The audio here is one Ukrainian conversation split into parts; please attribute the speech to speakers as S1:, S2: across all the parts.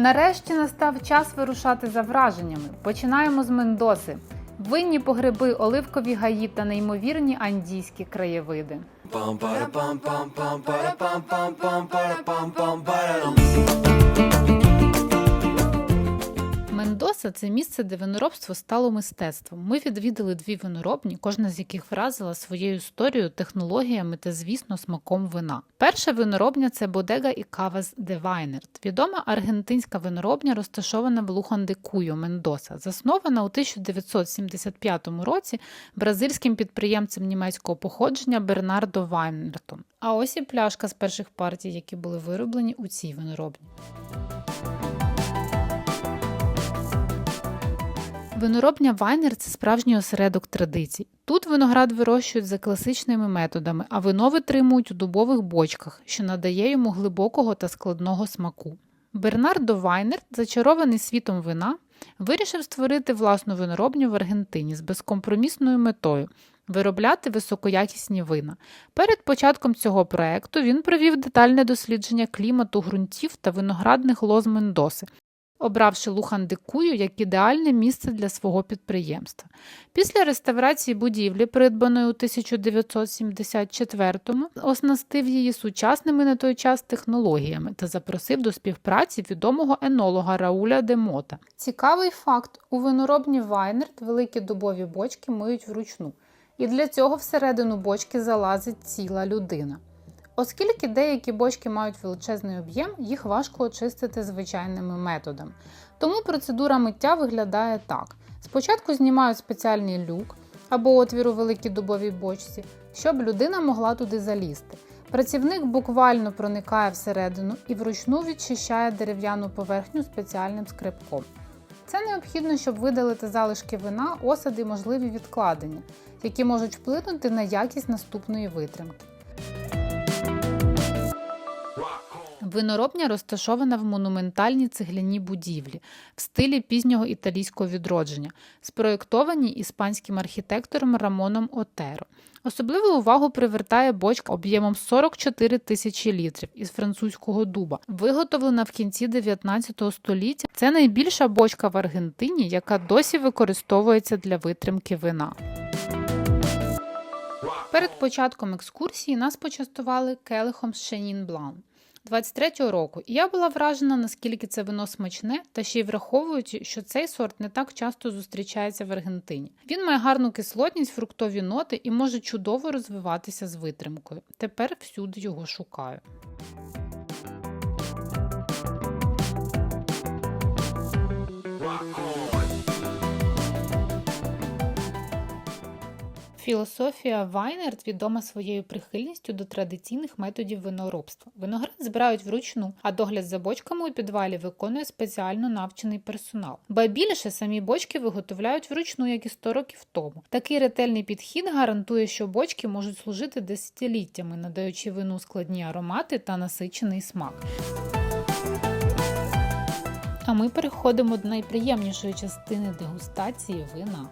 S1: Нарешті настав час вирушати за враженнями. Починаємо з Мендоси. Винні погреби, оливкові гаї та неймовірні андійські краєвиди.
S2: Pam
S1: Мендоса це місце, де виноробство стало мистецтвом. Ми відвідали дві виноробні, кожна з яких вразила своєю історією, технологіями та, звісно, смаком вина. Перша виноробня це Бодега і Кавас де Вайнерт. Відома аргентинська виноробня, розташована в Лухан-де-Куйо, Мендоса, заснована у 1975 році бразильським підприємцем німецького походження Бернардо Вайнертом. А ось і пляшка з перших партій, які були вироблені у цій виноробні. Виноробня Вайнер це справжній осередок традицій. Тут виноград вирощують за класичними методами, а вино витримують у дубових бочках, що надає йому глибокого та складного смаку. Бернардо Вайнер, зачарований світом вина, вирішив створити власну виноробню в Аргентині з безкомпромісною метою виробляти високоякісні вина. Перед початком цього проекту він провів детальне дослідження клімату ґрунтів та виноградних лоз Мендоси, обравши Лухан-де-Кую як ідеальне місце для свого підприємства. Після реставрації будівлі, придбаної у 1974-му, оснастив її сучасними на той час технологіями та запросив до співпраці відомого енолога Рауля де Мота. Цікавий факт: у виноробні Вайнерт великі дубові бочки миють вручну, і для цього всередину бочки залазить ціла людина. Оскільки деякі бочки мають величезний об'єм, їх важко очистити звичайними методами. Тому процедура миття виглядає так: спочатку знімають спеціальний люк або отвір у великій дубовій бочці, щоб людина могла туди залізти. Працівник буквально проникає всередину і вручну відчищає дерев'яну поверхню спеціальним скребком. Це необхідно, щоб видалити залишки вина, осади і можливі відкладення, які можуть вплинути на якість наступної витримки. Виноробня розташована в монументальній цегляній будівлі в стилі пізнього італійського відродження, спроєктованій іспанським архітектором Рамоном Отеро. Особливу увагу привертає бочка об'ємом 44 тисячі літрів із французького дуба, виготовлена в кінці 19 століття. Це найбільша бочка в Аргентині, яка досі використовується для витримки вина. Перед початком екскурсії нас почастували келихом з Шенін Блан. 23-го року, і я була вражена, наскільки це вино смачне, та ще й враховуючи, що цей сорт не так часто зустрічається в Аргентині. Він має гарну кислотність, фруктові ноти і може чудово розвиватися з витримкою. Тепер всюди його шукаю. Філософія Вайнерт відома своєю прихильністю до традиційних методів виноробства. Виноград збирають вручну, а догляд за бочками у підвалі виконує спеціально навчений персонал. Ба більше самі бочки виготовляють вручну, як і 100 років тому. Такий ретельний підхід гарантує, що бочки можуть служити десятиліттями, надаючи вину складні аромати та насичений смак. А ми переходимо до найприємнішої частини дегустації вина.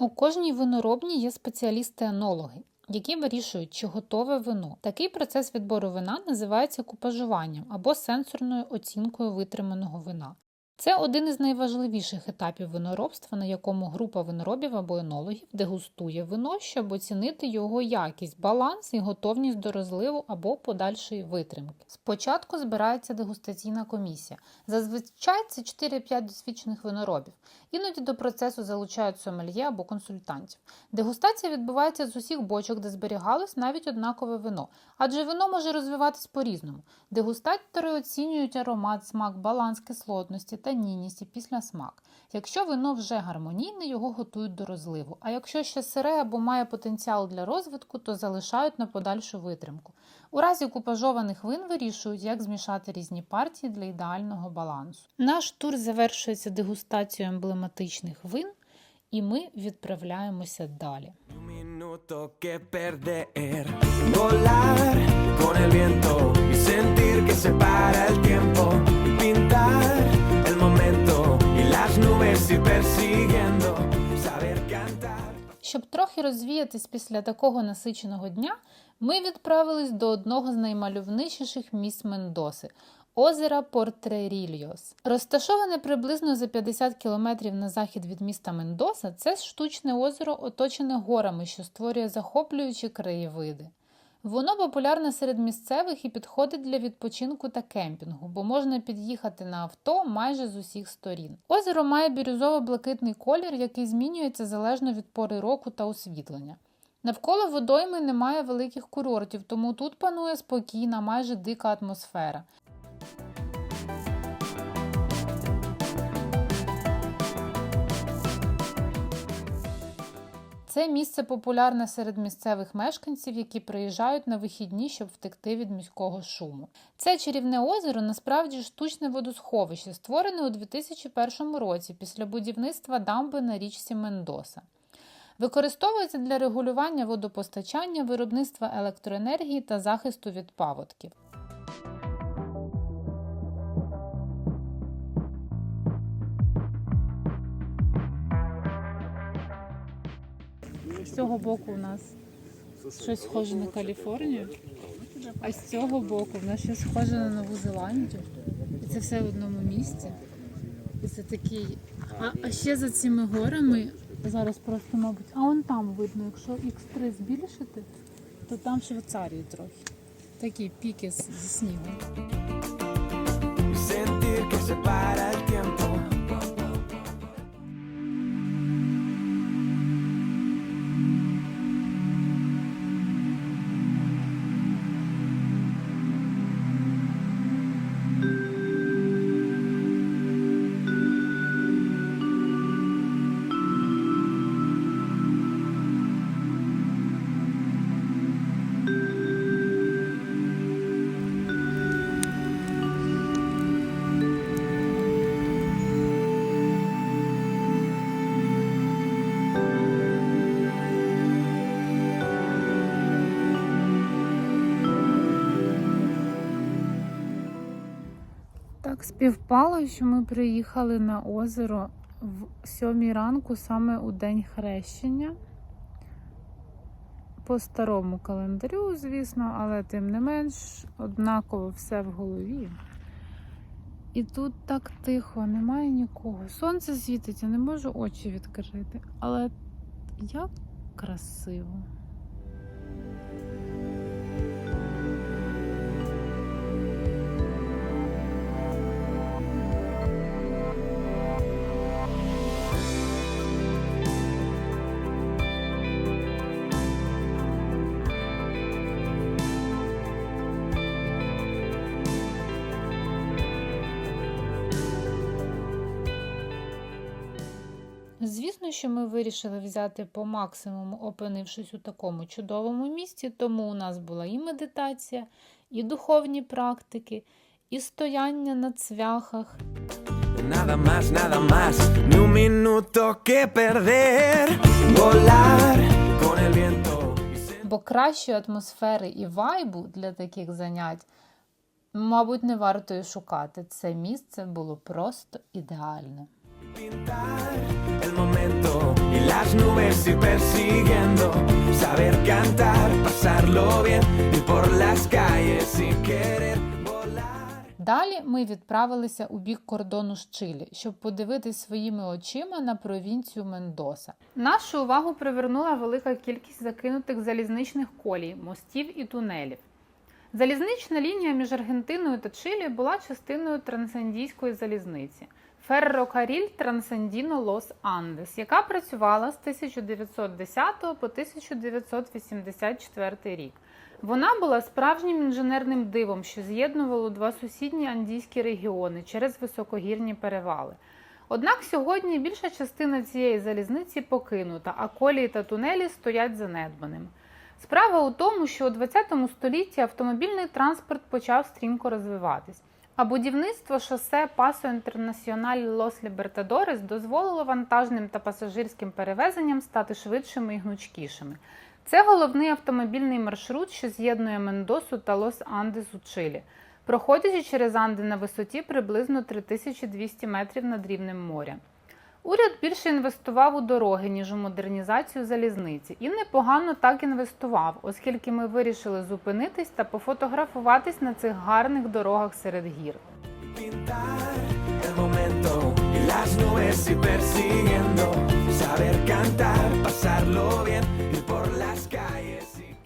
S1: У кожній виноробні є спеціалісти-енологи, які вирішують, чи готове вино. Такий процес відбору вина називається купажуванням або сенсорною оцінкою витриманого вина. Це один із найважливіших етапів виноробства, на якому група виноробів або енологів дегустує вино, щоб оцінити його якість, баланс і готовність до розливу або подальшої витримки. Спочатку збирається дегустаційна комісія. Зазвичай це 4-5 досвідчених виноробів. Іноді до процесу залучають сомельє або консультантів. Дегустація відбувається з усіх бочок, де зберігалось навіть однакове вино, адже вино може розвиватись по-різному. Дегустатори оцінюють аромат, смак, баланс кислотності, танінність і післясмак. Якщо вино вже гармонійне, його готують до розливу. А якщо ще сире або має потенціал для розвитку, то залишають на подальшу витримку. У разі купажованих вин вирішують, як змішати різні партії для ідеального балансу. Наш тур завершується дегустацією емблематичних вин, і ми відправляємося далі.
S2: Volar con el viento y sentir que se para el tiempo momento y las nubes ir persiguiendo, saber cantar.
S1: Щоб трохи розвіятись після такого насиченого дня, ми відправились до одного з наймальовничіших місць Мендоси озера Портрерільйос. Розташоване приблизно за 50 кілометрів на захід від міста Мендоса, це штучне озеро, оточене горами, що створює захоплюючі краєвиди. Воно популярне серед місцевих і підходить для відпочинку та кемпінгу, бо можна під'їхати на авто майже з усіх сторін. Озеро має бірюзово-блакитний колір, який змінюється залежно від пори року та освітлення. Навколо водойми немає великих курортів, тому тут панує спокійна, майже дика атмосфера. Це місце популярне серед місцевих мешканців, які приїжджають на вихідні, щоб втекти від міського шуму. Це чарівне озеро насправді штучне водосховище, створене у 2001 році після будівництва дамби на річці Мендоса. Використовується для регулювання водопостачання, виробництва електроенергії та захисту від паводків. З цього боку у нас щось схоже на Каліфорнію, а з цього боку в нас щось схоже на Нову Зеландію. І це все в одному місці. І це такий. А, а ще за цими горами зараз просто, мабуть, а он там видно, якщо X3 збільшити, то там Швейцарії трохи. Такі піки зі снігом. Співпало, що ми приїхали на озеро в сьомій ранку саме у день хрещення. По старому календарю, звісно, але тим не менш однаково все в голові. І тут так тихо, немає нікого. Сонце світить, я не можу очі відкрити. Але як красиво. Звісно, що ми вирішили взяти по максимуму, опинившись у такому чудовому місці, тому у нас була і медитація, і духовні практики, і стояння на цвяхах,
S2: Nada más, nada más, ni un minuto que perder. Volar con el viento.
S1: бо кращої атмосфери і вайбу для таких занять, мабуть, не варто і шукати. Це місце було просто ідеальне.
S2: Momento y las nubes ir persiguiendo, saber cantar, pasarlo bien, ir por las calles sin querer.
S1: Далі ми відправилися у бік кордону з Чилі, щоб подивитись своїми очима на провінцію Мендоса. Нашу увагу привернула велика кількість закинутих залізничних колій, мостів і тунелів. Залізнична лінія між Аргентиною та Чилі була частиною трансандійської залізниці Феррокаріль Трансандіно Лос Андес, яка працювала з 1910 по 1984 рік. Вона була справжнім інженерним дивом, що з'єднувало два сусідні андійські регіони через високогірні перевали. Однак сьогодні більша частина цієї залізниці покинута, а колії та тунелі стоять занедбаними. Справа у тому, що у ХХ столітті автомобільний транспорт почав стрімко розвиватись, а будівництво шосе Пасо Інтернаціональ Лос Лібертадорес дозволило вантажним та пасажирським перевезенням стати швидшими і гнучкішими. Це головний автомобільний маршрут, що з'єднує Мендосу та Лос-Андес у Чилі, проходячи через Анди на висоті приблизно 3200 метрів над рівнем моря. Уряд більше інвестував у дороги, ніж у модернізацію залізниці, і непогано так інвестував, оскільки ми вирішили зупинитись та пофотографуватись на цих гарних дорогах серед гір.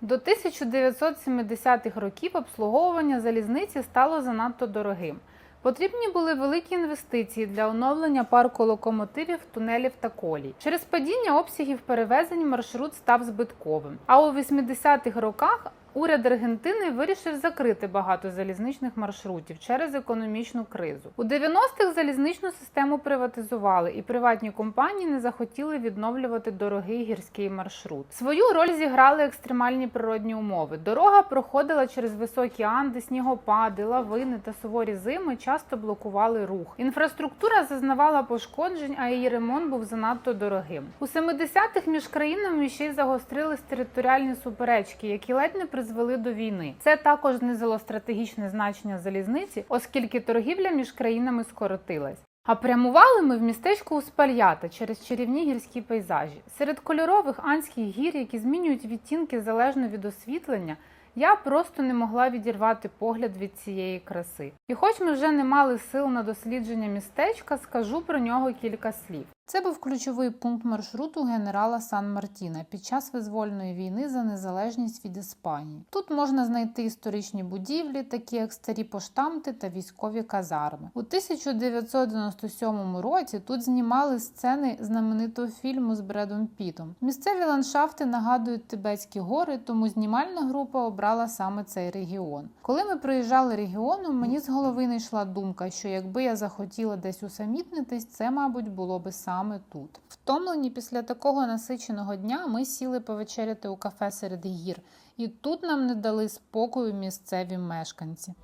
S1: До 1970-х років обслуговування залізниці стало занадто дорогим. Потрібні були великі інвестиції для оновлення парку локомотивів, тунелів та колій. Через падіння обсягів перевезень маршрут став збитковим. А у 80-х роках уряд Аргентини вирішив закрити багато залізничних маршрутів через економічну кризу. У 90-х залізничну систему приватизували, і приватні компанії не захотіли відновлювати дорогий гірський маршрут. Свою роль зіграли екстремальні природні умови. Дорога проходила через високі анди, снігопади, лавини та суворі зими часто блокували рух. Інфраструктура зазнавала пошкоджень, а її ремонт був занадто дорогим. У 70-х між країнами ще й загострились територіальні суперечки, які ледь не призвели до війни. Це також знизило стратегічне значення залізниці, оскільки торгівля між країнами скоротилась. А прямували ми в містечко Успальята через чарівні гірські пейзажі. Серед кольорових анських гір, які змінюють відтінки залежно від освітлення, я просто не могла відірвати погляд від цієї краси. І хоч ми вже не мали сил на дослідження містечка, скажу про нього кілька слів. Це був ключовий пункт маршруту генерала Сан Мартіна під час визвольної війни за незалежність від Іспанії. Тут можна знайти історичні будівлі, такі як старі поштамти та військові казарми. У 1997 році тут знімали сцени знаменитого фільму з Бредом Пітом. Місцеві ландшафти нагадують Тибетські гори, тому знімальна група обрала саме цей регіон. Коли ми проїжджали регіоном, мені з голови не йшла думка, що якби я захотіла десь усамітнитись, це, мабуть, було би саме тут. Втомлені після такого насиченого дня ми сіли повечеряти у кафе серед гір, і тут нам не дали спокою місцеві мешканці.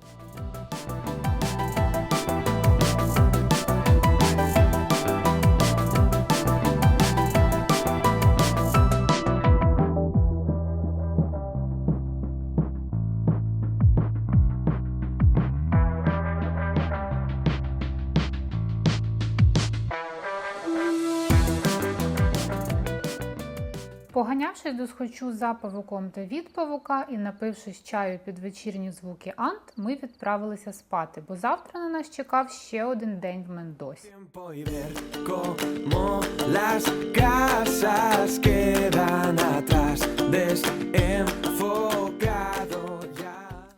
S1: Поганявшись до схочу за павуком та від павука і напившись чаю під вечірні звуки ант, ми відправилися спати, бо завтра на нас чекав ще один день в Мендосі.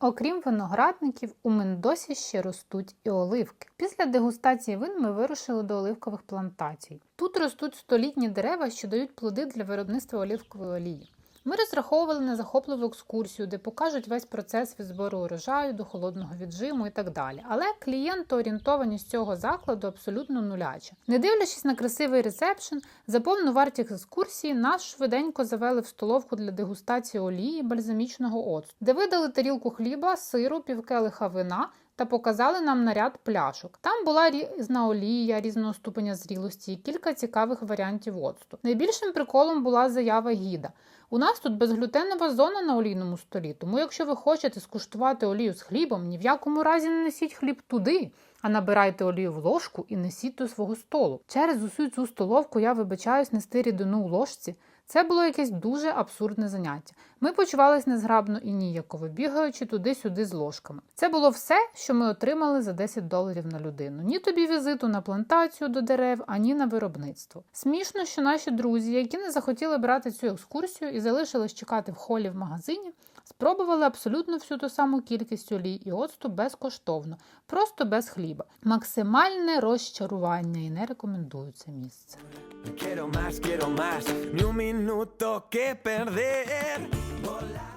S1: Окрім виноградників, у Мендосі ще ростуть і оливки. Після дегустації вин ми вирушили до оливкових плантацій. Тут ростуть столітні дерева, що дають плоди для виробництва оливкової олії. Ми розраховували на захопливу екскурсію, де покажуть весь процес від збору урожаю до холодного віджиму і так далі. Але клієнтоорієнтованість цього закладу абсолютно нуляча. Не дивлячись на красивий ресепшн, за повну вартість екскурсії нас швиденько завели в столовку для дегустації олії бальзамічного оцту, де видали тарілку хліба, сиру, півкелиха вина. Та показали нам наряд пляшок. Там була різна олія різного ступеня зрілості і кілька цікавих варіантів оцту. Найбільшим приколом була заява гіда. У нас тут безглютенова зона на олійному столі, тому якщо ви хочете скуштувати олію з хлібом, ні в якому разі не несіть хліб туди, а набирайте олію в ложку і несіть до свого столу. Через усю цю столовку я вибачаюсь нести рідину у ложці. Це було якесь дуже абсурдне заняття. Ми почувались незграбно і ніяково, бігаючи туди-сюди з ложками. Це було все, що ми отримали за 10 доларів на людину. Ні тобі візиту на плантацію до дерев, ані на виробництво. Смішно, що наші друзі, які не захотіли брати цю екскурсію і залишились чекати в холі в магазині, спробували абсолютно всю ту саму кількість олій і оцту безкоштовно, просто без хліба. Максимальне розчарування і не рекомендую це місце.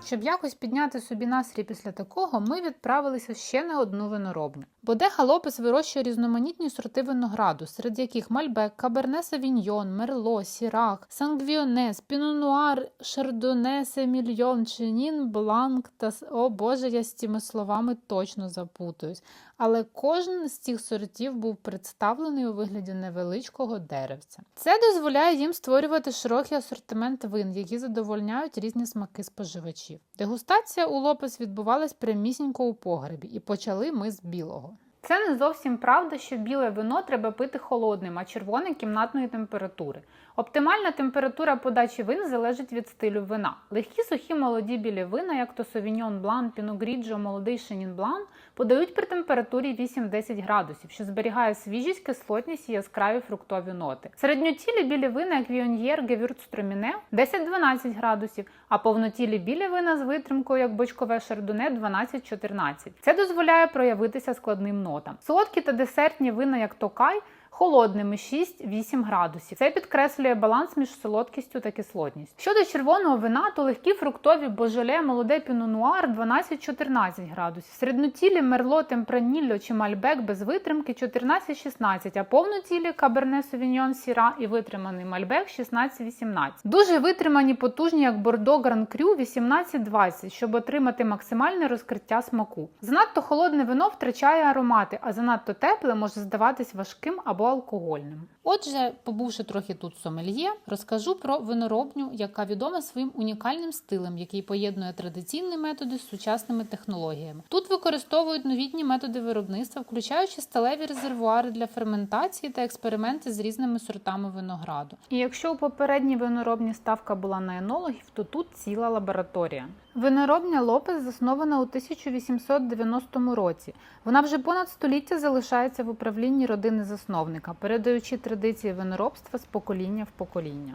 S1: Щоб якось підняти собі настрій після такого, ми відправилися ще на одну виноробню. Бодега Лопес вирощує різноманітні сорти винограду, серед яких Мальбек, Каберне Савіньйон, Мерло, Сірак, Сангвіонес, Пінонуар, Шардоне, Семільйон, Ченін, Бланк та о Боже, я з цими словами точно запутаюсь. Але кожен з цих сортів був представлений у вигляді невеличкого деревця. Це дозволяє їм створювати широкий асортимент вин, які задовольняють різні смаки споживачів. Дегустація у Лопес відбувалась прямісінько у погребі, і почали ми з білого. Це не зовсім правда, що біле вино треба пити холодним, а червоне кімнатної температури. Оптимальна температура подачі вин залежить від стилю вина. Легкі сухі молоді білі вина, як то Blanc, Pinot Grigio, молодий Chenin Blanc, подають при температурі 8-10 градусів, що зберігає свіжість, кислотність і яскраві фруктові ноти. Середньотілі білі вина, як Viognier, Gewürztraminer, 10-12 градусів, а повнотілі білі вина з витримкою, як бочкове шардоне, 12-14. Це дозволяє проявитися складним нотам. Солодкі та десертні вина, як Токай, холодними 6-8 градусів. Це підкреслює баланс між солодкістю та кислотністю. Щодо червоного вина, то легкі фруктові божоле, молоде пінонуар 12-14 градусів. Середнотілі мерло, темпранілло чи мальбек без витримки 14-16, а повнотілі каберне совіньон сіра і витриманий мальбек 16-18. Дуже витримані потужні, як бордо гран крю 18-20, щоб отримати максимальне розкриття смаку. Занадто холодне вино втрачає аромати, а занадто тепле може здаватись важким або алкогольним. Отже, побувши трохи тут сомельє, розкажу про виноробню, яка відома своїм унікальним стилем, який поєднує традиційні методи з сучасними технологіями. Тут використовують новітні методи виробництва, включаючи сталеві резервуари для ферментації та експерименти з різними сортами винограду. І якщо у попередній виноробні ставка була на енологів, то тут ціла лабораторія. Виноробня Лопес заснована у 1890 році. Вона вже понад століття залишається в управлінні родини засновника, передаючи традиції виноробства з покоління в покоління.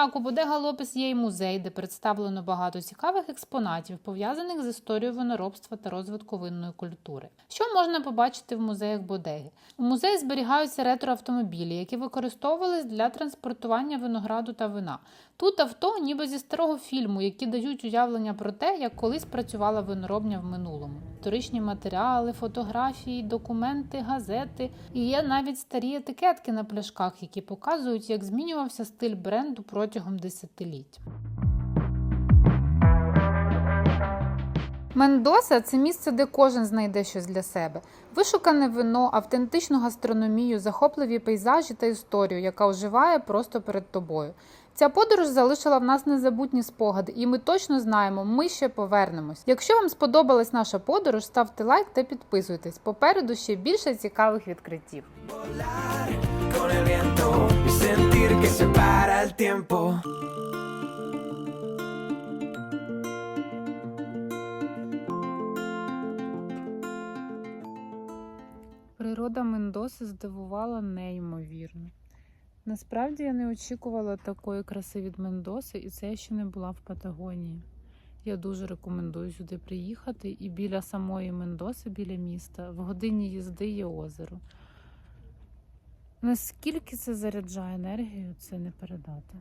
S1: Так, у Бодега Лопес є й музей, де представлено багато цікавих експонатів, пов'язаних з історією виноробства та розвитку винної культури. Що можна побачити в музеях Бодеги? У музеї зберігаються ретроавтомобілі, які використовувались для транспортування винограду та вина. Тут авто, ніби зі старого фільму, які дають уявлення про те, як колись працювала виноробня в минулому. Історичні матеріали, фотографії, документи, газети і є навіть старі етикетки на пляшках, які показують, як змінювався стиль бренду протягом десятиліть. Мендоса це місце, де кожен знайде щось для себе. Вишукане вино, автентичну гастрономію, захопливі пейзажі та історію, яка оживає просто перед тобою. Ця подорож залишила в нас незабутні спогади, і ми точно знаємо, ми ще повернемось. Якщо вам сподобалась наша подорож, ставте лайк та підписуйтесь. Попереду ще більше цікавих відкриттів.
S2: Se el tiempo.
S1: Природа Мендоси здивувала неймовірно. Насправді я не очікувала такої краси від Мендоси, і це я ще не була в Патагонії. Я дуже рекомендую сюди приїхати. І біля самої Мендоси, біля міста, в годині їзди є озеро. Наскільки це заряджає енергію, це не передати.